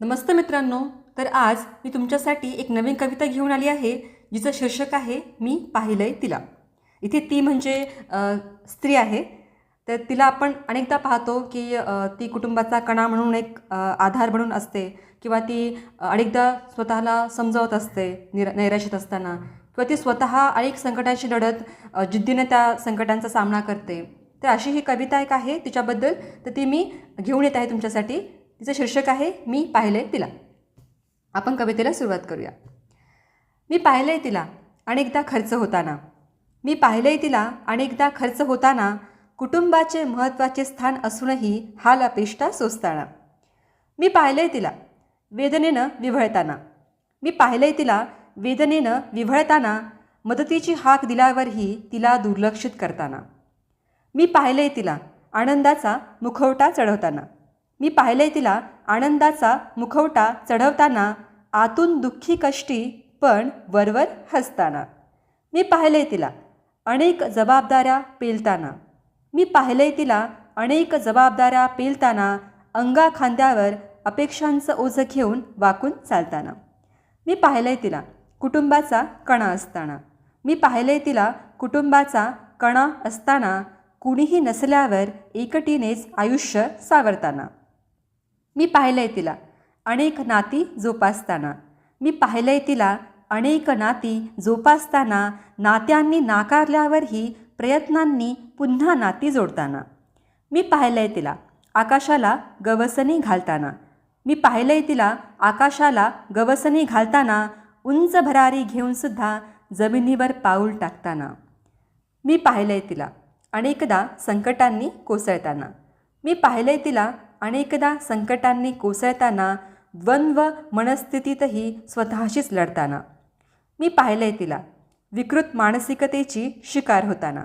नमस्ते मित्रांनो तर आज मी तुमच्यासाठी एक नवीन कविता घेऊन आली आहे जिचं शीर्षक आहे मी पाहिलंय तिला. इथे ती म्हणजे स्त्री आहे. तर तिला आपण अनेकदा पाहतो की ती कुटुंबाचा कणा म्हणून एक आधार म्हणून असते किंवा ती अनेकदा स्वतःला समजावत असते निर नैराश्यत असताना किंवा ती स्वतः अनेक संकटांशी लढत जिद्दीने त्या संकटांचा सामना करते. तर अशी ही कविता एक आहे तिच्याबद्दल तर ती मी घेऊन येत आहे तुमच्यासाठी. तिचं शीर्षक आहे मी पाहिले तिला. आपण कवितेला सुरुवात करूया. मी पाहिले तिला अनेकदा खर्च होताना. मी पाहिले तिला अनेकदा खर्च होताना कुटुंबाचे महत्त्वाचे स्थान असूनही हाल अपेष्टा सोसताना. मी पाहिले तिला वेदनेनं विव्हळताना. मी पाहिले तिला वेदनेनं विव्हळताना मदतीची हाक दिल्यावरही तिला दुर्लक्षित करताना. मी पाहिले तिला आनंदाचा मुखवटा चढवताना. मी पाहिले तिला आनंदाचा मुखवटा चढवताना आतून दुःखी कष्टी पण वरवर हसताना. मी पाहिले तिला अनेक जबाबदाऱ्या पेलताना. मी पाहिले तिला अनेक जबाबदाऱ्या पेलताना अंगा खांद्यावर अपेक्षांचं ओझं घेऊन वाकून चालताना. मी पाहिले तिला कुटुंबाचा कणा असताना. मी पाहिले तिला कुटुंबाचा कणा असताना कुणीही नसल्यावर एकटीनेच आयुष्य सावरताना. मी पाहिलं आहे तिला. अनेक नाती जोपासताना. मी पाहिलं आहे तिला अनेक नाती जोपासताना नात्यांनी नाकारल्यावरही प्रयत्नांनी पुन्हा नाती जोडताना. मी पाहिलं आहे तिला आकाशाला गवसणी घालताना. मी पाहिलं आहे तिला आकाशाला गवसणी घालताना उंच भरारी घेऊनसुद्धा जमिनीवर पाऊल टाकताना. मी पाहिलं आहे तिला अनेकदा संकटांनी कोसळताना. मी पाहिलं आहे तिला अनेकदा संकटांनी कोसळताना द्वंद्व मनस्थितीतही स्वतःशीच लढताना. मी पाहिलंय तिला विकृत मानसिकतेची शिकार होताना.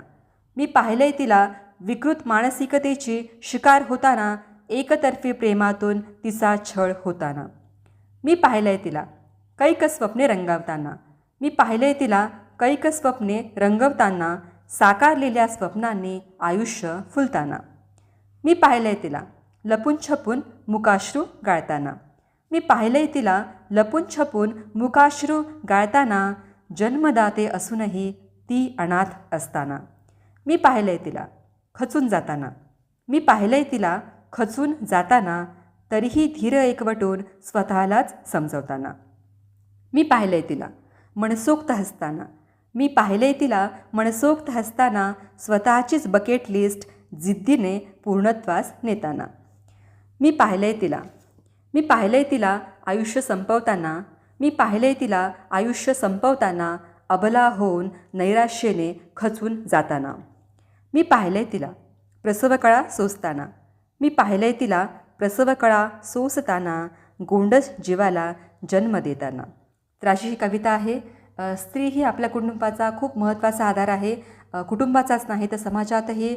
मी पाहिलंय तिला विकृत मानसिकतेची शिकार होताना एकतर्फी प्रेमातून तिचा छळ होताना. मी पाहिलंय तिला कैक स्वप्ने रंगवताना. मी पाहिलंय तिला कैक स्वप्ने रंगवताना साकारलेल्या स्वप्नांनी आयुष्य फुलताना. मी पाहिलंय तिला लपून छपून मुकाश्रू गाळताना. मी पाहिलंय तिला लपून छपून मुकाश्रू गाळताना जन्मदाते असूनही ती अनाथ असताना. मी पाहिलंय तिला खचून जाताना. मी पाहिलंय तिला खचून जाताना तरीही धीर एकवटून स्वतःलाच समजवताना. मी पाहिलंय तिला मनसोक्त हसताना. मी पाहिलंय तिला मनसोक्त हसताना स्वतःचीच बकेट लिस्ट जिद्दीने पूर्णत्वास नेताना. मी पाहिलं आहे तिला. मी पाहिलं आहे तिला आयुष्य संपवताना मी पाहिलं आहे तिला आयुष्य संपवताना अबला होऊन नैराश्येने खचून जाताना. मी पाहिलं आहे तिला प्रसवकळा सोसताना. मी पाहिलं आहे तिला प्रसवकळा सोसताना गोंडस जीवाला जन्म देताना. तर अशी ही कविता आहे. स्त्री ही आपल्या कुटुंबाचा खूप महत्त्वाचा आधार आहे. कुटुंबाचाच नाही तर समाजातही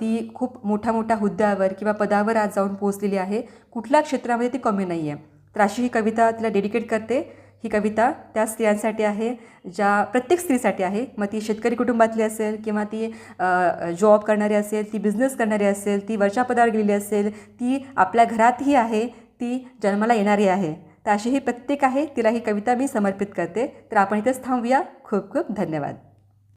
ती खूप मोठ्या मोठ्या हुद्द्यावर किंवा पदावर आज जाऊन पोहोचलेली आहे. कुठल्या क्षेत्रामध्ये ती कमी नाही आहे तर अशी ही कविता तिला डेडिकेट करते. ही कविता त्या स्त्रियांसाठी आहे ज्या प्रत्येक स्त्रीसाठी आहे. मग ती शेतकरी कुटुंबातली असेल किंवा ती जॉब करणारी असेल ती बिझनेस करणारी असेल ती वरच्या पदावर गेलेली असेल ती आपल्या घरातही आहे ती जन्माला येणारी आहे. तर अशी ही प्रत्येक आहे. तिला ही कविता मी समर्पित करते. तर आपण इथेच थांबूया. खूप खूप धन्यवाद.